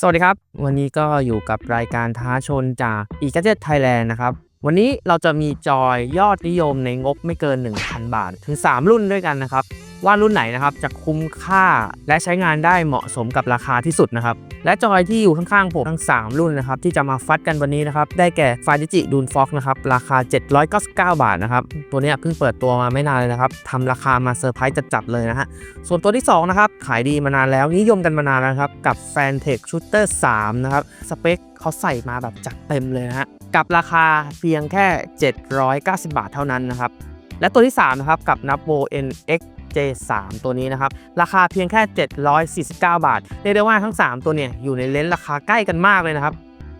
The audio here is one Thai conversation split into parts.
สวัสดีครับ วันนี้ก็อยู่กับรายการท้าชนจาก e g a d g e t Thailand นะครับ วันนี้เราจะมีจอยยอดนิยมในงบไม่เกิน 1,000 บาท ถึง 3 รุ่นด้วยกันนะครับ ว่ารุ่นไหนนะครับจะคุ้มค่าและใช้งานได้เหมาะสมกับราคาที่สุดนะครับ และจอยที่อยู่ข้างๆผมทั้ง 3 รุ่นนะครับที่จะมาฟัดกันวันนี้นะครับได้แก่ฟ i จิดูนฟ็อกนะครับราคา 799 บาทนะครับตัวนี้เพิ่งเปิดตัวมาไม่นานเลยนะครับทำราคามาเซอร์ไพรส์จัดๆเลยนะฮะส่วนตัวที่2นะครับขายดีมานานแล้วนิยมกันมานานแล้วครับกับ f a n t e c h Shooter 3นะครับสเปคเขาใส่มาแบบจัดเต็มเลยนะฮะกับราคาเพียงแค่ 790 บาทเท่านั้นนะครับและตัวที่3นะครับกับ n a p o NX J3 ตัวนี้นะครับ ราคาเพียงแค่ 749 บาทเรียกได้ว่าทั้ง 3 ตัวเนี่ยอยู่ในเลนส์ราคาใกล้กันมากเลยนะครับ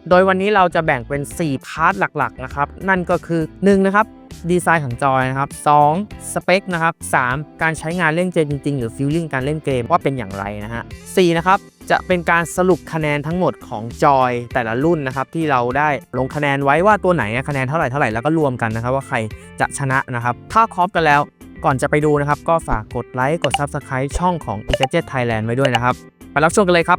โดยวันนี้เราจะแบ่งเป็น 4 พาร์ทหลักๆนะครับ นั่นก็คือ 1 นะครับดีไซน์ของจอยนะครับ2สเปคนะครับ3การใช้งานเล่นเกมจริงๆ หรือฟิลลิ่งการเล่นเกมว่าเป็นอย่างไรนะฮะ4นะครับจะเป็นการสรุปคะแนนทั้งหมดของจอยแต่ละรุ่นนะครับที่เราได้ลงคะแนนไว้ว่าตัวไหนคะแนนเท่าไหร่เท่าไหร่แล้วก็รวมกันนะครับว่าใครจะชนะนะครับ ถ้าครบกันแล้ว ก่อนจะไปดูนะครับ ก็ฝากกดไลค์กด Subscribe ช่องของ e g a d g e t Thailand ไว้ด้วยนะครับ ไปรับชมกันเลยครับ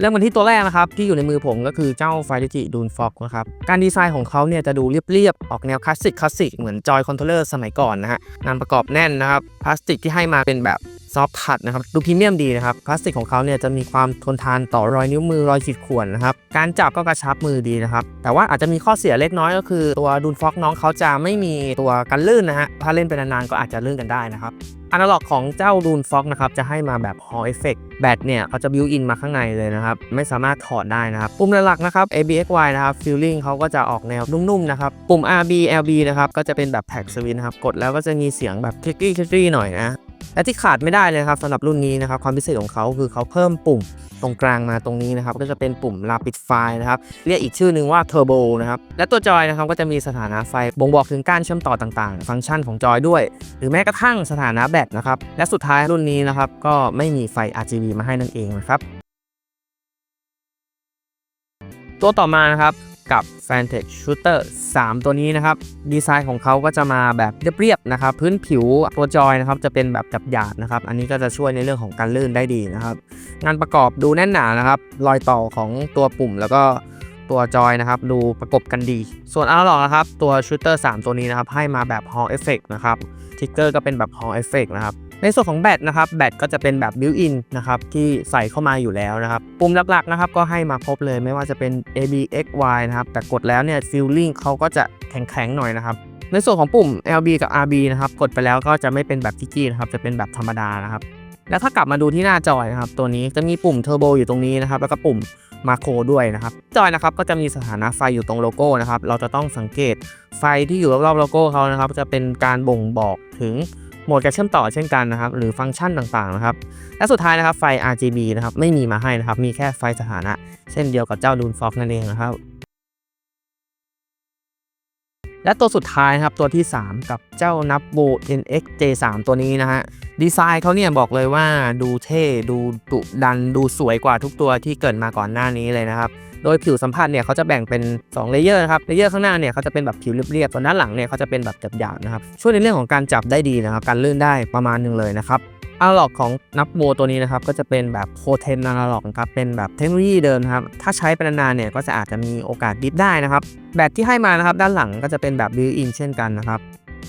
เริ่มกันที่ตัวแรกนะครับ ที่อยู่ในมือผมก็คือเจ้าไฟลิจิดูนฟ็อกนะครับ การดีไซน์ของเขาเนี่ยจะดูเรียบๆ ออกแนวคลาสสิกคลาสสิกเหมือนจอยคอนโทรลเลอร์สมัยก่อนนะฮะงานประกอบแน่นนะครับ พลาสติกที่ให้มาเป็นแบบ ซอฟต์ทัชนะครับดูพรีเมียมดีนะครับพลาสติกของเขาเนี่ยจะมีความทนทานต่อรอยนิ้วมือรอยขีดข่วนนะครับการจับก็กระชับมือดีนะครับแต่ว่าอาจจะมีข้อเสียเล็กน้อยก็คือ ตัวดูนฟ็อกน้องเขาจะไม่มีตัวกันลื่นนะฮะถ้าเล่นไปนานๆก็อาจจะลื่นกันได้นะครับอนาล็อกของเจ้าดูนฟ็อกนะครับจะให้มาแบบ Hall Effect แบตเนี่ยเขาจะบิวอินมาข้างในเลยนะครับ ไม่สามารถถอดได้นะครับ ปุ่มหลักๆนะครับ ABXY นะครับ Feeling เขาก็จะออกแนวนุ่มๆนะครับ ปุ่ม RB LB นะครับก็จะเป็นแบบแท็กสวินนะครับ กดแล้วก็จะมีเสียงแบบคลิกกี้คลิกกี้หน่อยนะ และที่ขาดไม่ได้เลยครับสำหรับรุ่นนี้นะครับความพิเศษของเขาคือเขาเพิ่มปุ่มตรงกลางมาตรงนี้นะครับก็จะเป็นปุ่ม Rapid Fire นะครับเรียกอีกชื่อหนึ่งว่า Turbo นะครับและตัวจอยนะครับก็จะมีสถานะไฟบ่งบอกถึงการเชื่อมต่อต่างๆ ฟังก์ชันของจอยด้วย หรือแม้กระทั่งสถานะแบตนะครับและสุดท้ายรุ่นนี้นะครับก็ไม่มีไฟ RGB มาให้นั่นเองนะครับตัวต่อมานะครับกับ f a n t e c h Shooter 3 ตัวนี้นะครับดีไซน์ของเขาก็จะมาแบบเรียบๆนะครับพื้นผิวตัวจอยนะครับจะเป็นแบบจับหยาดนะครับอันนี้ก็จะช่วยในเรื่องของการลื่นได้ดีนะครับงานประกอบดูแน่นหนานะครับรอยต่อของตัวปุ่มแล้วก็ตัวจอยนะครับดูประกบกันดี ส่วนอัลล็อกนะครับตัว Shooter 3ตัวนี้นะครับให้มาแบบ Hall Effect นะครับทิกเกอร์ก็เป็นแบบ Hall Effect นะครับ ในส่วนของแบตนะครับแบตก็จะเป็นแบบบิวอินนะครับที่ใส่เข้ามาอยู่แล้วนะครับปุ่มหลักๆนะครับก็ให้มาครบเลยไม่ว่าจะเป็น AB XY นะครับแต่กดแล้วเนี่ยฟีลลิ่งเขาก็จะแข็งๆหน่อยนะครับในส่วนของปุ่ม LB กับ RB นะครับกดไปแล้วก็จะไม่เป็นแบบทิกกี้นะครับจะเป็นแบบธรรมดานะครับแล้วถ้ากลับมาดูที่หน้าจอยนะครับตัวนี้จะมีปุ่มเทอร์โบอยู่ตรงนี้นะครับแล้วก็ปุ่มมาโครด้วยนะครับจอยนะครับก็จะมีสถานะไฟอยู่ตรงโลโก้นะครับเราจะต้องสังเกตไฟที่อยู่รอบๆโลโก้เขานะครับจะเป็นการบ่งบอกถึง โหมดการเชื่อมต่อเช่นกันนะครับ หรือฟังก์ชันต่างๆนะครับ และสุดท้ายนะครับไฟ RGB นะครับไม่มีมาให้นะครับ มีแค่ไฟสถานะ เช่นเดียวกับเจ้าดูนฟ็อกนั่นเองนะครับ และตัวสุดท้ายนะครับตัวที่ 3 กับเจ้านับโบ NX J3 ตัวนี้นะฮะดีไซน์เขาเนี่ยบอกเลยว่าดูเท่ดูดุดันดูสวยกว่าทุกตัวที่เกิดมาก่อนหน้านี้เลยนะครับ โดยผิวสัมผัสเนี่ยเขาจะแบ่งเป็น2เลเยอร์นะครับเลเยอร์ข้างหน้าเนี่ยเขาจะเป็นแบบผิวเรียบๆส่วนด้านหลังเนี่ยเขาจะเป็นแบบหยาบๆนะครับช่วยในเรื่องของการจับได้ดีนะครับการลื่นได้ประมาณหนึ่งเลยนะครับอะล็อกของนับโบตัวนี้นะครับก็จะเป็นแบบโคเทนอะล็อกครับเป็นแบบเทคโนโลยีเดิมครับถ้าใช้ไปนานๆเนี่ยก็จะอาจจะมีโอกาสดิฟได้นะครับแบตที่ให้มานะครับด้านหลังก็จะเป็นแบบบิวอินเช่นกันนะครับ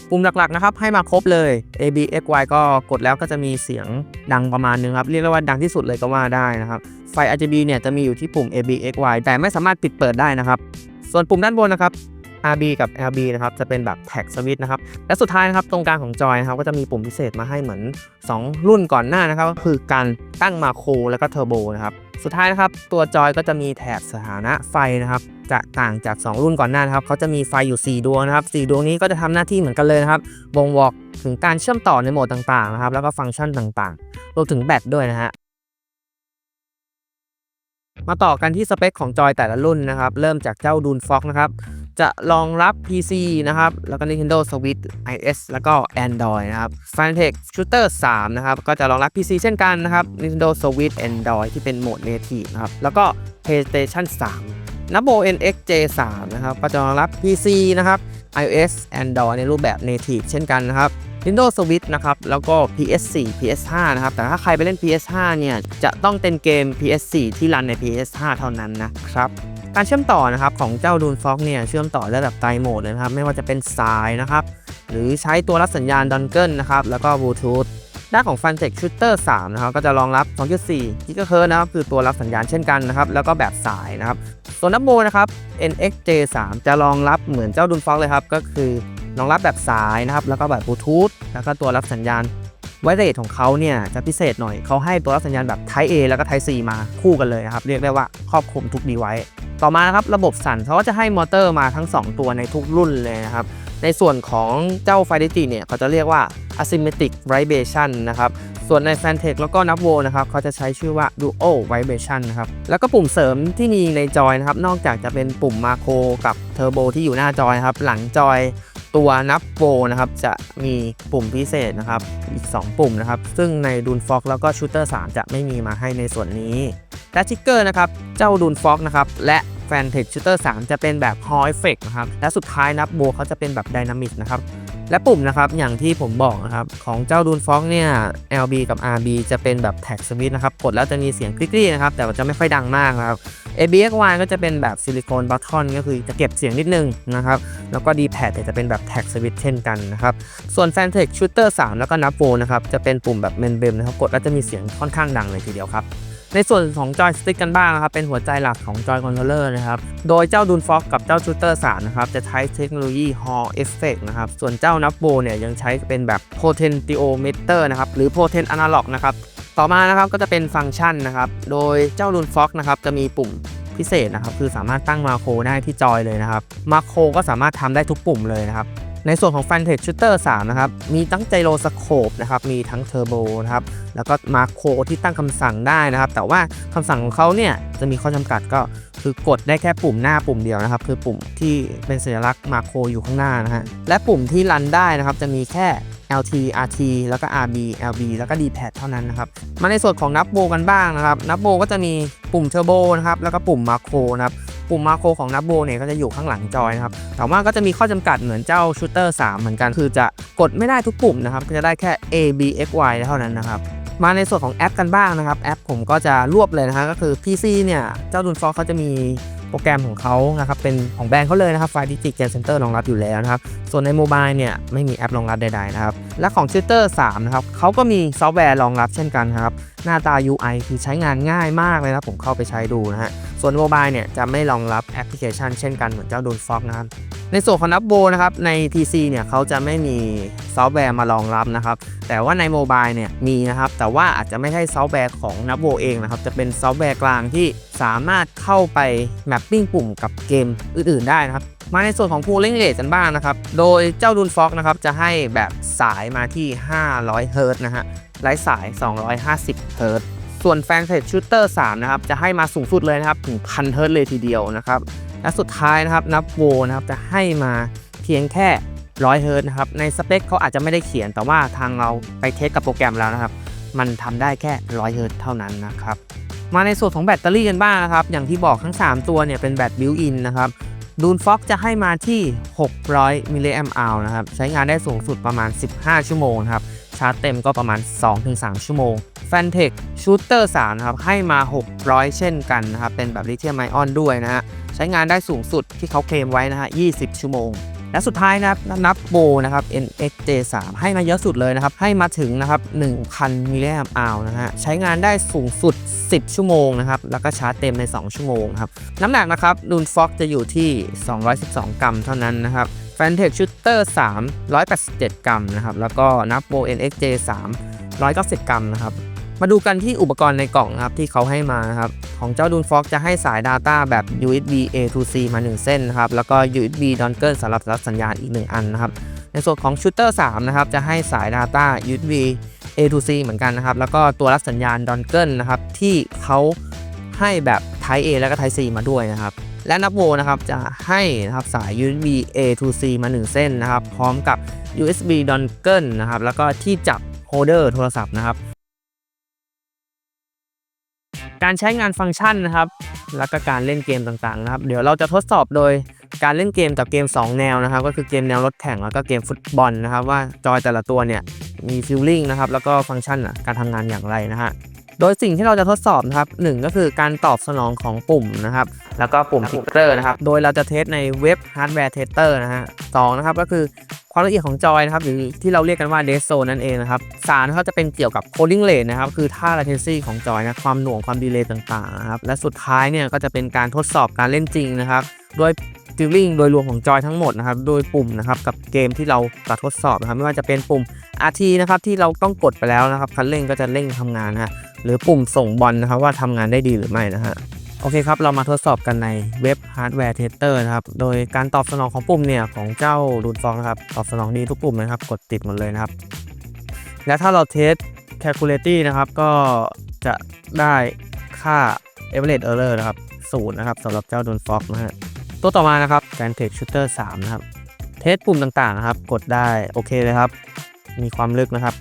ปุ่มหลักๆนะครับให้มาครบเลย A B X Y ก็กดแล้วก็จะมีเสียงดังประมาณนึงครับ เรียกว่าดังที่สุดเลยก็ว่าได้นะครับไฟ RGB เนี่ยจะมีอยู่ที่ปุ่ม A B X Y แต่ไม่สามารถปิดเปิดได้นะครับ ส่วนปุ่มด้านบนนะครับ RB กับ LB นะครับจะเป็นแบบแท็กสวิตนะครับ และสุดท้ายนะครับตรงกลางของจอยนะครับก็จะมีปุ่มพิเศษมาให้เหมือน 2 รุ่นก่อนหน้านะครับก็คือการตั้งมาโครแล้วก็เทอร์โบนะครับสุดท้ายนะครับตัวจอยก็จะมีแถบสถานะไฟนะครับ จะต่างจาก 2 รุ่นก่อนหน้านะครับเขาจะมีไฟอยู่ 4 ดวงนะครับ4ดวงนี้ก็จะทำหน้าที่เหมือนกันเลยนะครับบ่งบอกถึงการเชื่อมต่อในโหมดต่างๆนะครับแล้วก็ฟังก์ชันต่างๆรวมถึงแบตด้วยนะฮะมาต่อกันที่สเปคของจอยแต่ละรุ่นนะครับ เริ่มจากเจ้าดูนฟ็อกนะครับ จะรองรับ PC นะครับ แล้วก็ Nintendo Switch iOS แล้วก็ Android นะครับ f a n t e c h Shooter 3 นะครับ ก็จะรองรับ PC เช่นกันนะครับ Nintendo Switch Android ที่เป็นโหมด Native นะครับ แล้วก็ PlayStation 3 n a b o NX J3 นะครับก็จะรองรับ PC นะครับ iOS Android ในรูปแบบ Native เช่นกันนะครับ Nintendo Switch นะครับ แล้วก็ PS4 PS5 นะครับ แต่ถ้าใครไปเล่น PS5 เนี่ย จะต้องเป็นเกม PS4 ที่รันใน PS5 เท่านั้นนะครับการเชื่อมต่อนะครับของเจ้า Dune Fox เนี่ยเชื่อมต่อได้แบบไตรโหมดเลยนะครับ ไม่ว่าจะเป็นสายนะครับ หรือใช้ตัวรับสัญญาณดอนเกิลนะครับ แล้วก็บลูทูธ ด้านของ Fantech Shooter 3 นะครับ ก็จะรองรับ 2.4 GHz นะครับ คือตัวรับสัญญาณเช่นกันนะครับ แล้วก็แบบสายนะครับ ส่วนนับโบนะครับ NXJ 3 จะรองรับเหมือนเจ้าดุนฟ็อกเลยครับ ก็คือรองรับแบบสายนะครับ แล้วก็แบบบลูทูธ แล้วก็ตัวรับสัญญาณไวเรทของเขาเนี่ยจะพิเศษหน่อย เขาให้ตัวรับสัญญาณแบบ Type A แล้วก็ Type C มาคู่กันเลยนะครับ เรียกได้ว่าครอบคลุมทุกดีไวซ์ต่อมานะครับระบบสั่นเขาก็จะให้มอเตอร์มาทั้ง 2 ตัวในทุกรุ่นเลยนะครับ ในส่วนของเจ้า f i d e t y เนี่ยเขาจะเรียกว่า asymmetric vibration นะครับส่วนใน f a n t e c แล้วก็นับโวนะครับเขาจะใช้ชื่อว่า dual vibration นะครับแล้วก็ปุ่มเสริมที่มีในจอยนะครับนอกจากจะเป็นปุ่มมาโครกับเทอร์โบที่อยู่หน้าจอยครับหลังจอยตัวนับโวนะครับจะมีปุ่มพิเศษนะครับอีก 2 ปุ่มนะครับซึ่งในดูนฟ็อกแล้วก็ชูเตอร์3จะไม่มีมาให้ในส่วนนี้และทิกเกอร์นะครับเจ้าดูนฟ็อกนะครับและ f a n t e c h Shooter 3จะเป็นแบบ Hall Effect นะครับ และสุดท้ายนับโบเขาจะเป็นแบบ Dynamic นะครับ และปุ่มนะครับ อย่างที่ผมบอกนะครับ ของเจ้าดูนฟ็อกเนี่ย LB กับ RB จะเป็นแบบแท็กสวิตนะครับ กดแล้วจะมีเสียงคลิกๆนะครับ แต่จะไม่ค่อยดังมากนะครับ ABXY ก็จะเป็นแบบซิลิโคนบัตทอนก็คือจะเก็บเสียงนิดนึงนะครับ แล้วก็ D-pad จะเป็นแบบแท็กสวิตเช่นกันนะครับ ส่วน f a n t e c h Shooter 3 แล้วก็นับโ o นะครับ จะเป็นปุ่มแบบเมนเบมนะครับ กดแล้วจะมีเสียงค่อนข้างดังเลยทีเดียวครับ ในส่วนของจอยสติ๊กกันบ้างนะครับ เป็นหัวใจหลักของจอยคอนโทรลเลอร์นะครับ โดยเจ้าดูนฟ็อกกับเจ้าชูเตอร์3นะครับ จะใช้เทคโนโลยี Hall Effect นะครับ ส่วนเจ้านับโบเนี่ยยังใช้เป็นแบบ Potentiometer นะครับ หรือ Potent Analog นะครับ ต่อมานะครับก็จะเป็นฟังก์ชันนะครับ โดยเจ้าดูนฟ็อกนะครับจะมีปุ่มพิเศษนะครับ คือสามารถตั้งมาโครได้ที่จอยเลยนะครับ มาโครก็สามารถทำได้ทุกปุ่มเลยนะครับ ในส่วนของ f a n t e c h Shooter 3 นะครับ มีทั้งไจโรสโคปนะครับ มีทั้งเทอร์โบนะครับ แล้วก็มาโคที่ตั้งคำสั่งได้นะครับ แต่ว่าคำสั่งของเขาเนี่ย จะมีข้อจำกัดก็คือกดได้แค่ปุ่มหน้าปุ่มเดียวนะครับ คือปุ่มที่เป็นสัญลักษณ์มาโคอยู่ข้างหน้านะฮะ และปุ่มที่รันได้นะครับ จะมีแค่ LT RT แล้วก็ RB LB แล้วก็ D-pad เท่านั้นนะครับ มาในส่วนของนับโบกันบ้างนะครับ นับโบก็จะมีปุ่มเทอร์โบนะครับ แล้วก็ปุ่มมาโครนะครับ ปุ่มมาโครของนับโบเนี่ยก็จะอยู่ข้างหลังจอยนะครับ แต่ว่าก็จะมีข้อจำกัดเหมือนเจ้าชูเตอร์3เหมือนกันคือจะกดไม่ได้ทุกปุ่มนะครับจะได้แค่ A B X Y เท่านั้นนะครับมาในส่วนของแอปกันบ้างนะครับแอปผมก็จะรวบเลยนะฮะก็คือ PC เนี่ยเจ้าดุนฟอเขาจะมีโปรแกรมของเขานะครับเป็นของแบรนด์เขาเลยนะครับไฟดิจิตเกมเซ็นเตอร์รองรับอยู่แล้วนะครับ ส่วนในโมบายเนี่ยไม่มีแอปรองรับใดๆนะครับ และของ Shooter 3นะครับเขาก็มีซอฟต์แวร์รองรับเช่นกันครับ หน้าตา UI คือใช้งานง่ายมากเลยนะผมเข้าไปใช้ดูนะฮะ ส่วนโมบายเนี่ยจะไม่รองรับแอปพลิเคชันเช่นกันเหมือนเจ้าดูนฟอกนะครับในส่วนของนับโบนะครับใน PC เนี่ยเขาจะไม่มีซอฟต์แวร์มารองรับนะครับ แต่ว่าในโมบายเนี่ยมีนะครับ แต่ว่าอาจจะไม่ใช่ซอฟต์แวร์ของนับโบเองนะครับ จะเป็นซอฟต์แวร์กลางที่สามารถเข้าไปแมปปิ้งปุ่มกับเกมอื่นๆได้นะครับ มาในส่วนของ Cooling Rate กันบ้างนะครับ โดยเจ้าดูนฟ็อกนะครับจะให้แบบสายมาที่ 500 เฮิรตนะฮะ ไร้สาย 250 เฮิรตซ์ส่วน f a n t e c h Shooter 3นะครับ จะให้มาสูงสุดเลยนะครับ ถึง 1,000 เฮิรตซ์เลยทีเดียวนะครับ และสุดท้ายนะครับ นับโวนะครับ จะให้มาเพียงแค่ 100 เฮิรต์นะครับ ในสเปคเขาอาจจะไม่ได้เขียน แต่ว่าทางเราไปเทสกับโปรแกรมแล้วนะครับ มันทำได้แค่ 100 เฮิรต์เท่านั้นนะครับ มาในส่วนของแบตเตอรี่กันบ้างนะครับ อย่างที่บอกทั้ง 3 ตัวเนี่ยเป็นแบตบิวอินนะครับดูนฟ็อกจะให้มาที่ 600 มิลลิแอมอัลนะครับ ใช้งานได้สูงสุดประมาณ 15 ชั่วโมงครับ ชาร์จเต็มก็ประมาณ 2-3 ชั่วโมง f a n t e c h Shooter 3นะครับให้มา 600 เช่นกันนะครับ เป็นแบบลิเธียมไอออนด้วยนะฮะ ใช้งานได้สูงสุดที่เขาเคลมไว้นะฮะ 20 ชั่วโมง และสุดท้ายนะครับนับโบนะครับ NXJ3 ให้มาเยอะสุดเลยนะครับ ให้มาถึงนะครับ 1,000มิลลิแอมอัลนะฮะ ใช้งานได้สูงสุด 10 ชั่วโมงนะครับ แล้วก็ชาร์จเต็มใน 2 ชั่วโมงครับ น้ำหนักนะครับดูนฟ็อกจะอยู่ที่ 212 กรัมเท่านั้นนะครับ f a n t e c h Shooter 3 187 กรัมนะครับ แล้วก็นับโบ NXJ 3 190 กรัมนะครับ มาดูกันที่อุปกรณ์ในกล่องนะครับที่เขาให้มานะครับ ของเจ้าดูนฟ็อกจะให้สาย Data แบบ USB A to C มา 1 เส้นนะครับ แล้วก็ USB Dongle สำหรับรับสัญญาณอีก 1 อันนะครับ ในส่วนของ Shooter 3 นะครับ จะให้สาย Data USB A to C เหมือนกันนะครับ แล้วก็ตัวรับสัญญาณ Dongle นะครับที่เขาให้แบบ Type A แล้วก็ Type C มาด้วยนะครับ และนับโวนะครับจะให้นะครับสาย USB A to C มา 1 เส้นนะครับ พร้อมกับ USB Dongle นะครับ แล้วก็ที่จับโฮเดอร์โทรศัพท์นะครับ การใช้งานฟังก์ชันนะครับ แล้วก็การเล่นเกมต่างๆนะครับ เดี๋ยวเราจะทดสอบโดยการเล่นเกมกับเกม 2 แนวนะครับ ก็คือเกมแนวรถแข่งแล้วก็เกมฟุตบอลนะครับ ว่าจอยแต่ละตัวเนี่ยมีฟิลลิ่งนะครับ แล้วก็ฟังก์ชันการทำงานอย่างไรนะฮะ โดยสิ่งที่เราจะทดสอบนะครับหนึ่งก็คือการตอบสนองของปุ่มนะครับ แล้วก็ปุ่มทิกเกอร์นะครับ โดยเราจะเทสในเว็บฮาร์ดแวร์เทสเตอร์นะฮะสองนะครับก็คือความละเอียดของจอยนะครับหรือที่เราเรียกกันว่า Dead Zone นั่นเองนะครับสามนะครับจะเป็นเกี่ยวกับ cooling rate นะครับคือท่า latency ของจอยนะความหน่วงความดีเลย์ต่างๆนะครับและสุดท้ายเนี่ยก็จะเป็นการทดสอบการเล่นจริงนะครับโดยฟีลลิ่งโดยรวมของจอยทั้งหมดนะครับ โดยปุ่มนะครับกับเกมที่เราจะทดสอบนะครับ ไม่ว่าจะเป็นปุ่ม RT นะครับที่เราต้องกดไปแล้วนะครับคันเร่งก็จะเร่งทำงานนะฮะ หรือปุ่มส่งบอลนะครับว่าทำงานได้ดีหรือไม่นะฮะโอเคครับ เรามาทดสอบกันในเว็บฮาร์ดแวร์เทสเตอร์นะครับ โดยการตอบสนองของปุ่มเนี่ย ของเจ้าดูดฟองนะครับ ตอบสนองดีทุกปุ่มนะครับ กดติดหมดเลยนะครับ และถ้าเราเทส calculate นะครับ ก็จะได้ค่า average error นะครับศูนย์นะครับสำหรับเจ้าดูดฟองนะฮะ ตัวต่อมานะครับ f a n t e c h Shooter 3 นะครับ เทสปุ่มต่างๆนะครับ กดได้โอเคเลยครับ มีความลึกนะครับ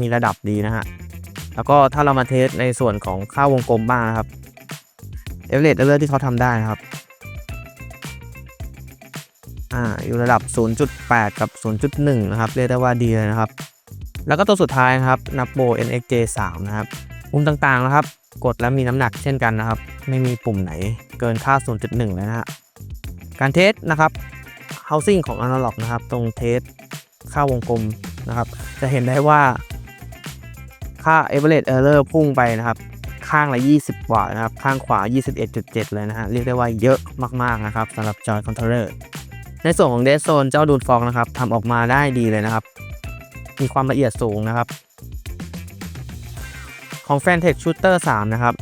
มีระดับดีนะฮะ แล้วก็ถ้าเรามาเทสในส่วนของค่าวงกลมบ้างนะครับเอเวอเรสเออร์ที่เขาทำได้นะครับอ่าอยู่ระดับ 0.8 กับ 0.1 นะครับ เรียกได้ว่าดีเลยนะครับ แล้วก็ตัวสุดท้ายนะครับนับโบ NXJ 3 นะครับปุ่มต่างๆนะครับ กดแล้วมีน้ำหนักเช่นกันนะครับ ไม่มีปุ่มไหนเกินค่า 0.1 เลยนะฮะการเทสนะครับ housing ของ analog นะครับ ตรงเทสค่าวงกลมนะครับ จะเห็นได้ว่า ค่า average error พุ่งไปนะครับ ข้างละ 20 กว่านะครับ ข้างขวา 21.7 เลยนะฮะ เรียกได้ว่าเยอะมากๆนะครับสำหรับ Joy Controller ในส่วนของ Dead Zone เจ้าดูนฟองนะครับทำออกมาได้ดีเลยนะครับ มีความละเอียดสูงนะครับ ของ Fantech Shooter 3 นะครับ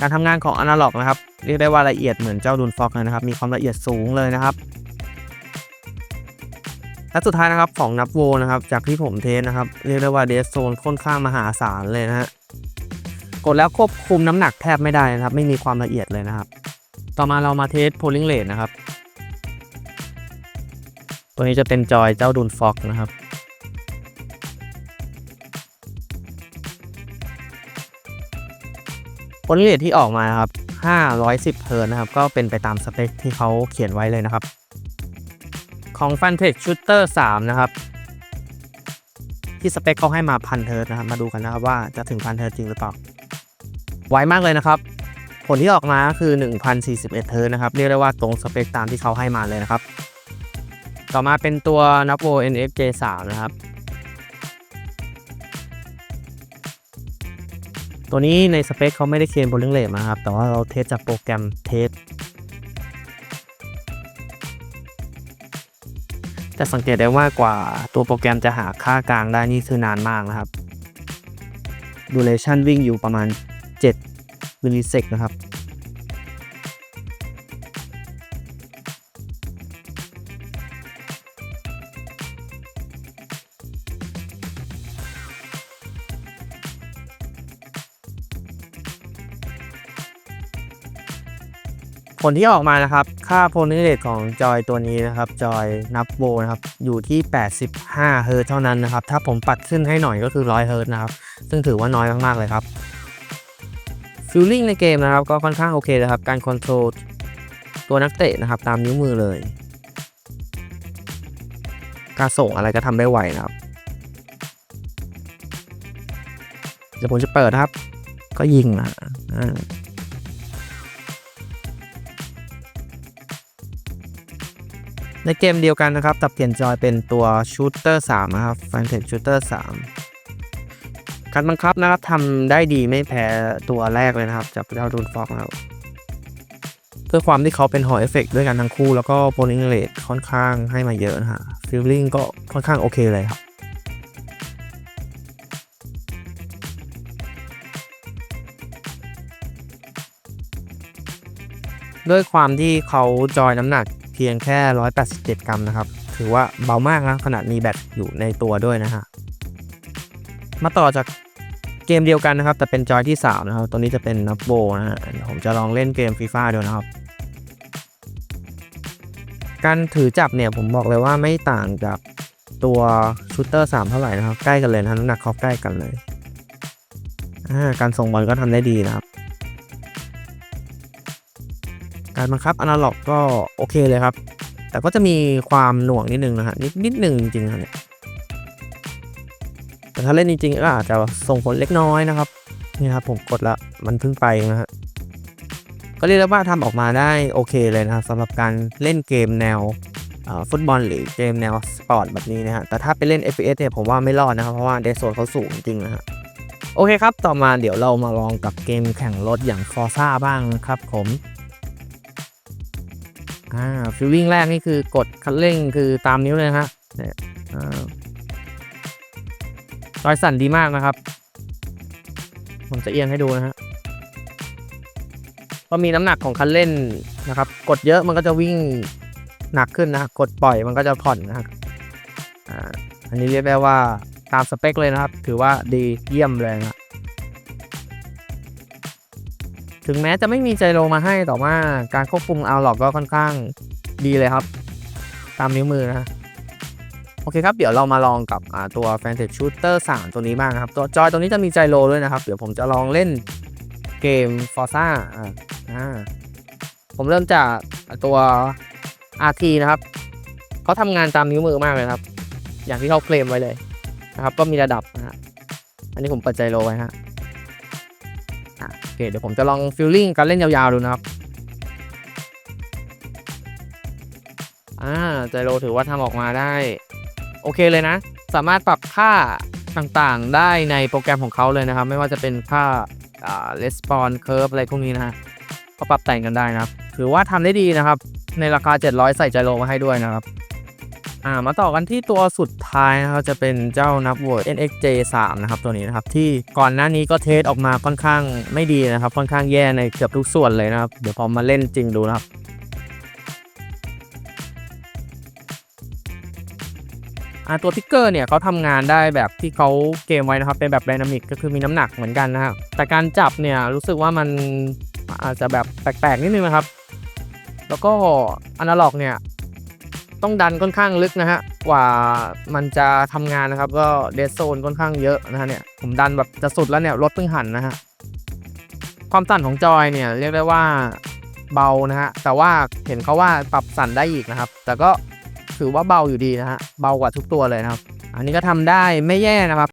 การทำงานของ Analog นะครับ เรียกได้ว่าละเอียดเหมือนเจ้าดูนฟอกเลยนะครับ มีความละเอียดสูงเลยนะครับ และสุดท้ายนะครับของนับโวนะครับจากที่ผมเทสนะครับเรียกได้ว่าเดสโซนค่อนข้างมหาศาลเลยนะฮะกดแล้วควบคุมน้ำหนักแทบไม่ได้นะครับ ไม่มีความละเอียดเลยนะครับ ต่อมาเรามาเทส polling rate นะครับ ตัวนี้จะเป็นจอยเจ้าดูนฟอกนะครับ polling rate ที่ออกมาครับ510เฮิร์นะครับ ก็เป็นไปตามสเปคที่เขาเขียนไว้เลยนะครับ ของ Fantech Shooter 3 นะครับ ที่สเปคเขาให้มาพันเฮิร์ตนะครับ มาดูกันนะครับว่าจะถึงพันเฮิร์ตจริงหรือเปล่า ไวมากเลยนะครับ ผลที่ออกมาคือ 1041เฮิร์ตนะครับ เรียกได้ว่าตรงสเปคตามที่เขาให้มาเลยนะครับ ต่อมาเป็นตัว n a p o NFJ 3 นะครับ ตัวนี้ในสเปคเขาไม่ได้เคลมบนเรื่องเลทมาครับ แต่ว่าเราเทสจากโปรแกรมเทส จะสังเกตได้ว่ากว่าตัวโปรแกรมจะหาค่ากลางได้นี่คือนานมากนะครับดูเลชันวิ่งอยู่ประมาณ7มิลลิเซกนะครับ ผลที่ออกมานะครับ ค่าโพลิเรตของจอยตัวนี้นะครับ จอยนับโบนะครับ อยู่ที่ 85 เฮิร์ตเท่านั้นนะครับ ถ้าผมปัดขึ้นให้หน่อยก็คือ 100 เฮิร์ตนะครับ ซึ่งถือว่าน้อยมาก ๆ เลยครับฟิลลิ่งในเกมนะครับ ก็ค่อนข้างโอเคเลยครับ การคอนโทรลตัวนักเตะนะครับ ตามนิ้วมือเลย การส่งอะไรก็ทำได้ไวนะครับเดี๋ยวผมจะเปิดครับ ก็ยิงนะ ในเกมเดียวกันนะครับแต่เปลี่ยนจอยเป็นตัว Shooter 3นะครับ Fantech Shooter 3การบังคับนะครับทำได้ดีไม่แพ้ตัวแรกเลยนะครับจากเจ้าดูนฟอกนะครับเพื่อความที่เขาเป็นหอเอฟเฟกด้วยกันทั้งคู่ แล้วก็โพลิงเรทค่อนข้างให้มาเยอะนะฮะฟิลลิ่งก็ค่อนข้างโอเคเลยครับด้วยความที่เขาจอยน้ำหนัก พียงแค่ 187 กรัมนะครับ ถือว่าเบามากนะขนาดมีแบตอยู่ในตัวด้วยนะฮะ มาต่อจากเกมเดียวกันนะครับ แต่เป็นจอยที่3นะครับ ตัวนี้จะเป็นนับโบนะฮะผมจะลองเล่นเกมฟีฟ่าดูนะครับ การถือจับเนี่ยผมบอกเลยว่าไม่ต่างจากตัวชูเตอร์3เท่าไหร่นะครับ ใกล้กันเลยนะน้ำหนักเขาใกล้กันเลย การส่งบอลก็ทำได้ดีนะครับ การบังคับอนาล็อกก็โอเคเลยครับ แต่ก็จะมีความหน่วงนิดนึงนะฮะนิดนิดหนึ่งจริงๆนะเนี่ยแต่ถ้าเล่นจริงๆก็อาจจะส่งผลเล็กน้อยนะครับนี่ครับผมกดแล้วมันเพิ่งไปนะฮะก็เรียกได้ว่าทำออกมาได้โอเคเลยนะครับสำหรับการเล่นเกมแนวฟุตบอลหรือเกมแนวสปอร์ตแบบนี้นะฮะแต่ถ้าไปเล่น FPS เนี่ยผมว่าไม่รอดนะครับ เพราะว่าเดโซนเขาสูงจริงนะฮะโอเคครับ ต่อมาเดี๋ยวเรามาลองกับเกมแข่งรถอย่าง Forza บ้างนะครับผม อ่าฟิลลิ่งแรกนี่คือกดคันเร่งคือตามนิ้วเลยฮะเนี่ยอ่าจอยสั่นดีมากนะครับ ผมจะเอียงให้ดูนะฮะก็มีน้ำหนักของคันเร่งนะครับ กดเยอะมันก็จะวิ่งหนักขึ้นนะฮะกดปล่อยมันก็จะผ่อนนะครับอ่าอันนี้เรียกได้ว่าตามสเปคเลยนะครับ ถือว่าดีเยี่ยมเลยนะ ถึงแม้จะไม่มีไจโรมาให้แต่ว่าการควบคุมเอาหลอกก็ค่อนข้างดีเลยครับ ตามนิ้วมือนะโอเคครับ เดี๋ยวเรามาลองกับตัว f a n t a s y Shooter 3 ตัวนี้บ้างนะครับ ตัวจอยตัวนี้จะมีไจโรด้วยนะครับ เดี๋ยวผมจะลองเล่นเกม Forza อ่าอ่าผมเริ่มจากตัว RT นะครับเขาทำงานตามนิ้วมือมากเลยครับ อย่างที่เขาเคลมไว้เลยนะครับ ก็มีระดับนะฮะอันนี้ผมเปิดไจโรไว้ฮะ เคเดี๋ยวผมจะลองฟิลลิ่งการเล่นยาวๆดูนะครับอ่าไจโรถือว่าทำออกมาได้ โอเคเลยนะ สามารถปรับค่าต่างๆได้ในโปรแกรมของเขาเลยนะครับ ไม่ว่าจะเป็นค่าอ่า respawn curve อะไรพวกนี้นะฮะก็ปรับแต่งกันได้นะครับ ถือว่าทำได้ดีนะครับ ในราคา 700 ใส่ไจโรมาให้ด้วยนะครับ อ่ามาต่อกันที่ตัวสุดท้ายนะครับจะเป็นเจ้านับโหวต NXJ 3นะครับตัวนี้นะครับที่ก่อนหน้านี้ก็เทสออกมาค่อนข้างไม่ดีนะครับค่อนข้างแย่ในเกือบทุกส่วนเลยนะครับ เดี๋ยวพอมาเล่นจริงดูนะครับ่าตัวทิกเกอร์เนี่ยเขาทำงานได้แบบที่เขาเกมไว้นะครับ เป็นแบบไดนามิกก็คือมีน้ำหนักเหมือนกันนะครับแต่การจับเนี่ยรู้สึกว่ามันอาจจะแบบแปลกๆนิดนึงนะครับ แล้วก็อนาล็อกเนี่ย ต้องดันค่อนข้างลึกนะฮะกว่ามันจะทำงานนะครับ ก็เดสโซนค่อนข้างเยอะนะฮะเนี่ยผมดันแบบจะสุดแล้วเนี่ยรถเพิ่งหันนะฮะความสั่นของจอยเนี่ยเรียกได้ว่าเบานะฮะแต่ว่าเห็นเขาว่าปรับสั่นได้อีกนะครับ แต่ก็ถือว่าเบาอยู่ดีนะฮะเบากว่าทุกตัวเลยนะครับ อันนี้ก็ทำได้ไม่แย่นะครับ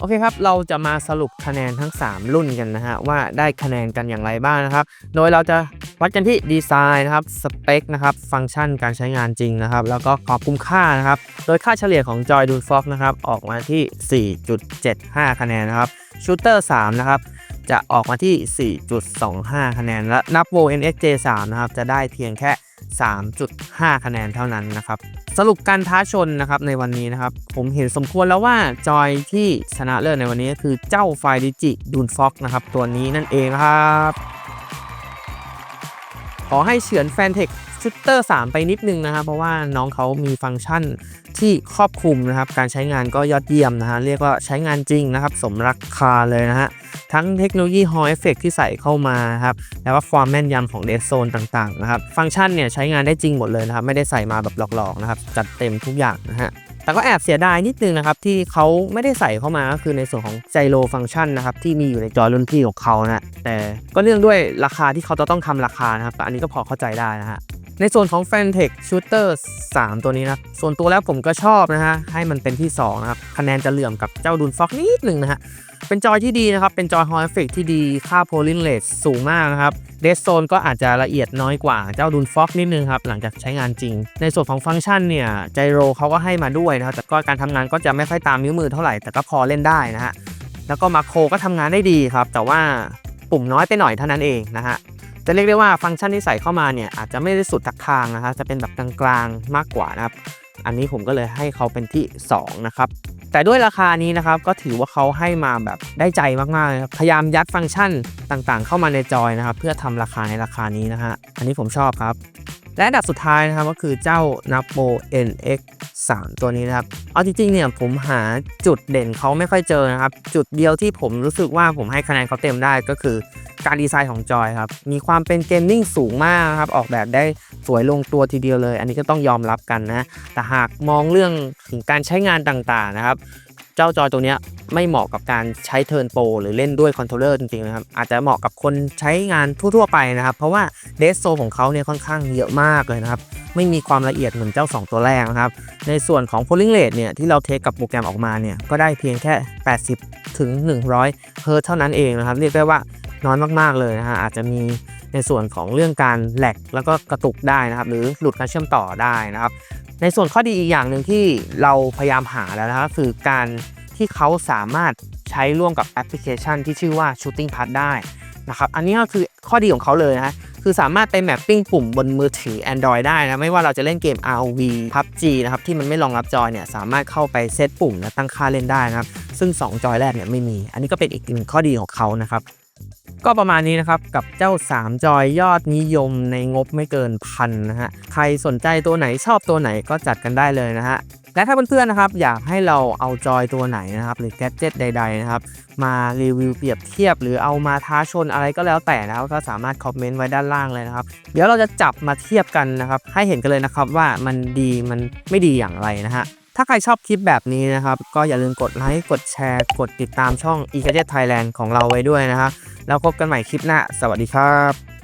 โอเคครับ เราจะมาสรุปคะแนนทั้ง 3 รุ่นกันนะฮะ ว่าได้คะแนนกันอย่างไรบ้างนะครับ โดยเราจะวัดกันที่ดีไซน์นะครับ สเปคนะครับ ฟังก์ชันการใช้งานจริงนะครับ แล้วก็ความคุ้มค่านะครับ โดยค่าเฉลี่ยของ Joy d u n Fox นะครับ ออกมาที่ 4.75 คะแนนนะครับชูเตอร์3นะครับ จะออกมาที่ 4.25 คะแนน และนับโว NXJ 3 นะครับ จะได้เพียงแค่ 3.5 คะแนนเท่านั้นนะครับสรุปการท้าชนนะครับในวันนี้นะครับ ผมเห็นสมควรแล้วว่าจอยที่ชนะเลิศในวันนี้ก็คือเจ้าไฟดิจิดูนฟ็อกนะครับตัวนี้นั่นเองครับ ขอให้เฉือนแฟนเทค ชุตเตอร์ 3 ไปนิดนึงนะครับ เพราะว่าน้องเขามีฟังก์ชันที่ครอบคลุมนะครับ การใช้งานก็ยอดเยี่ยมนะฮะเรียกว่าใช้งานจริงนะครับ สมราคาเลยนะฮะทั้งเทคโนโลยี Hall Effect ที่ใส่เข้ามาครับแล้วก็ความแม่นยำของเดซโซนต่างๆนะครับฟังก์ชันเนี่ยใช้งานได้จริงหมดเลยนะครับ ไม่ได้ใส่มาแบบหลอกๆนะครับจัดเต็มทุกอย่างนะฮะแต่ก็แอบเสียดายนิดนึงนะครับที่เขาไม่ได้ใส่เข้ามาก็คือในส่วนของไจโรฟังก์ชันนะครับที่มีอยู่ในจอรุ่นพี่ของเขานะแต่ก็เนื่องด้วยราคาที่เขาจะต้องทำราคานะครับแต่อันนี้ก็พอเข้าใจได้นะฮะ ในส่วนของ f a n t e c h Shooter 3 ตัวนี้นะส่วนตัวแล้วผมก็ชอบนะฮะ ให้มันเป็นที่2นะครับ คะแนนจะเหลื่อมกับเจ้าดุนฟ็อกนิดหนึ่งนะฮะ เป็นจอยที่ดีนะครับ เป็นจอย Hall Effect ที่ดี ค่า Polling Rate สูงมากนะครับเดสโซนก็อาจจะละเอียดน้อยกว่าเจ้าดุนฟ็อกนิดนึงครับ หลังจากใช้งานจริง ในส่วนของฟังก์ชันเนี่ยไจโรเขาก็ให้มาด้วยนะครับ แต่ก็การทำงานก็จะไม่ค่อยตามนิ้วมือเท่าไหร่ แต่ก็พอเล่นได้นะฮะ แล้วก็มาโคก็ทำงานได้ดีครับ แต่ว่าปุ่มน้อยไปหน่อยเท่านั้นเองนะฮะ จะเรียกได้ว่าฟังก์ชันที่ใส่เข้ามาเนี่ยอาจจะไม่ได้สุดทักทางนะครับจะเป็นแบบกลางๆมากกว่านะครับ อันนี้ผมก็เลยให้เขาเป็นที่ 2 นะครับ แต่ด้วยราคานี้นะครับก็ถือว่าเขาให้มาแบบได้ใจมากๆเลยครับพยายามยัดฟังก์ชันต่างๆ เข้ามาในจอยนะครับ เพื่อทำราคาในราคานี้นะฮะอันนี้ผมชอบครับและอันดับสุดท้ายนะครับก็คือเจ้า n a p o NX 3 ตัวนี้นะครับ เอาจริงๆเนี่ยผมหาจุดเด่นเขาไม่ค่อยเจอนะครับ จุดเดียวที่ผมรู้สึกว่าผมให้คะแนนเขาเต็มได้ก็คือ การดีไซน์ของจอยครับ มีความเป็นเกมมิ่งสูงมากครับ ออกแบบได้สวยลงตัวทีเดียวเลย อันนี้ก็ต้องยอมรับกันนะ แต่หากมองเรื่องถึงการใช้งานต่างๆนะครับ เจ้าจอยตัวนี้ไม่เหมาะกับการใช้เทิร์นโปรหรือเล่นด้วยคอนโทรลเลอร์จริงๆนะครับ อาจจะเหมาะกับคนใช้งานทั่วๆไปนะครับ เพราะว่าเดสโซของเขาเนี่ยค่อนข้างเยอะมากเลยนะครับ ไม่มีความละเอียดเหมือนเจ้า 2 ตัวแรกนะครับ ในส่วนของ polling rate เนี่ยที่เราเทสกับโปรแกรมออกมาเนี่ยก็ได้เพียงแค่ 80 ถึง 100เฮิร์ตเท่านั้นเองนะครับ เรียกได้ว่า น้อยมากๆเลยนะฮะอาจจะมีในส่วนของเรื่องการแหลกแล้วก็กระตุกได้นะครับ หรือหลุดการเชื่อมต่อได้นะครับ ในส่วนข้อดีอีกอย่างหนึ่งที่เราพยายามหาแล้วนะครับคือการที่เขาสามารถใช้ร่วมกับแอปพลิเคชันที่ชื่อว่า Shooting Path ได้นะครับอันนี้ก็คือข้อดีของเขาเลยนะคือสามารถไปแมปปิ้งปุ่มบนมือถือ Android ได้นะ ไม่ว่าเราจะเล่นเกม RV PUBG นะครับ ที่มันไม่รองรับจอยเนี่ย สามารถเข้าไปเซตปุ่มและตั้งค่าเล่นได้นะครับ ซึ่ง 2 จอยแรกเนี่ยไม่มี อันนี้ก็เป็นอีกหนึ่งข้อดีของเขานะครับ ก็ประมาณนี้นะครับกับเจ้า 3 จอยยอดนิยมในงบไม่เกินพันนะฮะใครสนใจตัวไหนชอบตัวไหนก็จัดกันได้เลยนะฮะและถ้าเพื่อนๆนะครับอยากให้เราเอาจอยตัวไหนนะครับหรือแกดเจิตใดๆนะครับมารีวิวเปรียบเทียบ หรือเอามาท้าชนอะไรก็แล้วแต่นะครับก็สามารถคอมเมนต์ไว้ด้านล่างเลยนะครับ เดี๋ยวเราจะจับมาเทียบกันนะครับให้เห็นกันเลยนะครับว่ามันดีมันไม่ดีอย่างไรนะฮะ ถ้าใครชอบคลิปแบบนี้นะครับ ก็อย่าลืมกดไลค์กดแชร์ กดติดตามช่อง e g a d g e t Thailand ของเราไว้ด้วยนะครับแล้วพบกันใหม่คลิปหน้า สวัสดีครับ